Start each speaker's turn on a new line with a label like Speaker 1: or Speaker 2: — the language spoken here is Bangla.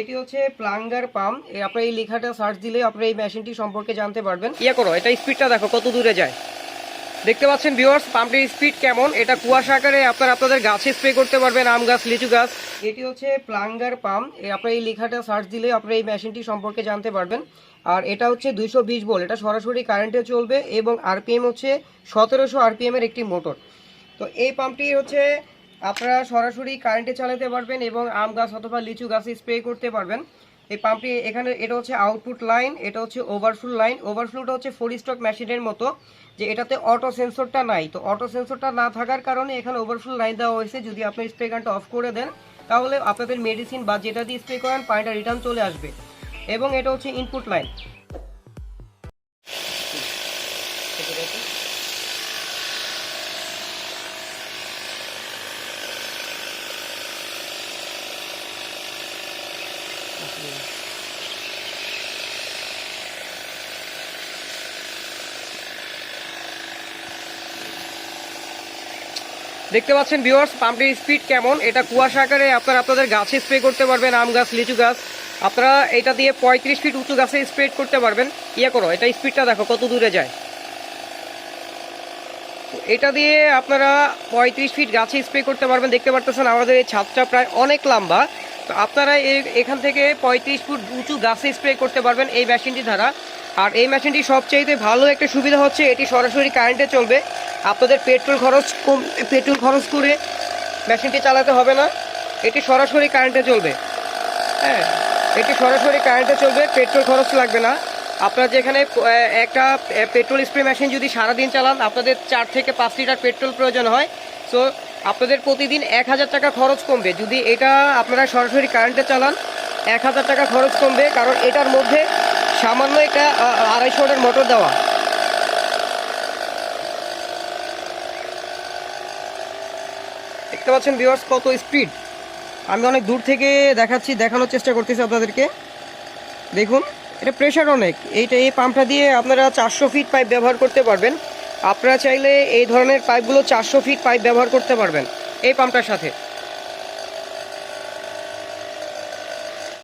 Speaker 1: এটি হচ্ছে প্লাঙ্গার পাম্প। আপনার এই লেখাটা সার্চ দিলে আপনার এই মেশিনটি সম্পর্কে জানতে পারবেন। ইয়ে করো এটা স্পিডটা দেখো কত দূরে যায়। দেখতে পাচ্ছেন ভিউয়ার্স পাম্পটির স্পিড কেমন? এটা কুয়াশা আকারে আপনার আপনাদের গাছে স্প্রে করতে পারবেন আম গাছ লিচু গাছ। এটি হচ্ছে প্লাঙ্গার পাম্প। আপনার এই লেখাটা সার্চ দিলে আপনার এই মেশিনটি সম্পর্কে জানতে পারবেন। আর এটা হচ্ছে দুইশো বিশ ভোল্ট এটা সরাসরি কারেন্টে চলবে এবং আরপিএম হচ্ছে সতেরোশো আরপিএম এর একটি মোটর তো এই পাম্পটি হচ্ছে আপনারা সরাসরি কারেন্টে চালাতে পারবেন এবং আম গাছ অথবা লিচু গাছে স্প্রে করতে পারবেন। এই পাম্পটি এখানে, এটা হচ্ছে আউটপুট লাইন এটা হচ্ছে ওভারফ্লো লাইন ওভারফ্লোটা হচ্ছে ফোর স্টক মেশিনের মতো, যে এটাতে অটো সেন্সরটা নাই। তো অটো সেন্সরটা না থাকার কারণে এখানে ওভারফ্লো লাইন দেওয়া হয়েছে। যদি আপনি স্প্রে গানটা অফ করে দেন, তাহলে আপনাদের মেডিসিন বা যেটা দিয়ে স্প্রে করেন, পানিটা রিটার্ন চলে আসবে। এবং এটা হচ্ছে ইনপুট লাইন দেখতে পাচ্ছেন ভিউয়ার্স পাম্পটির স্পিড কেমন? এটা কুয়াশা আকারে আপনারা আপনাদের গাছে স্প্রে করতে পারবেন, আম গাছ, লিচু গাছ। আপনারা এটা দিয়ে পঁয়ত্রিশ ফিট উঁচু গাছে স্প্রে করতে পারবেন। ইয়ে করো, এটা স্পিডটা দেখো, কত দূরে যায়। এটা দিয়ে আপনারা পঁয়ত্রিশ ফিট গাছে স্প্রে করতে পারবেন। দেখতে পারতেছেন আমাদের এই ছাদটা প্রায় অনেক লম্বা। তো আপনারা এখান থেকে পঁয়ত্রিশ ফুট উঁচু গাছে স্প্রে করতে পারবেন এই মেশিনটি দ্বারা। আর এই মেশিনটি সবচাইতে ভালো একটা সুবিধা হচ্ছে, এটি সরাসরি কারেন্টে চলবে। আপনাদের পেট্রোল খরচ কম পেট্রোল খরচ করে মেশিনটি চালাতে হবে না। এটি সরাসরি কারেন্টে চলবে। হ্যাঁ এটি সরাসরি কারেন্টে চলবে পেট্রোল খরচ লাগবে না। আপনারা যেখানে একটা পেট্রোল স্প্রে মেশিন যদি সারাদিন চালান, আপনাদের চার থেকে পাঁচ লিটার পেট্রোল প্রয়োজন হয়। সো আপনাদের প্রতিদিন এক হাজার টাকা খরচ কমবে। যদি এটা আপনারা সরাসরি কারেন্টে চালান, এক হাজার টাকা খরচ কমবে, কারণ এটার মধ্যে সামান্য একটা আড়াইশো ওয়াটের মোটর দেওয়া। দেখতে পাচ্ছেন ভিউয়ার্স কত স্পিড আমি অনেক দূর থেকে দেখাচ্ছি, দেখানোর চেষ্টা করতেছি আপনাদেরকে। দেখুন। এটা প্রেশার অনেক। এইটা এই পাম্পটা দিয়ে আপনারা চারশো ফিট পাইপ ব্যবহার করতে পারবেন। আপনারা চাইলে এই ধরনের পাইপগুলো চারশো ফিট পাইপ ব্যবহার করতে পারবেন। এই পাম্পটার সাথে।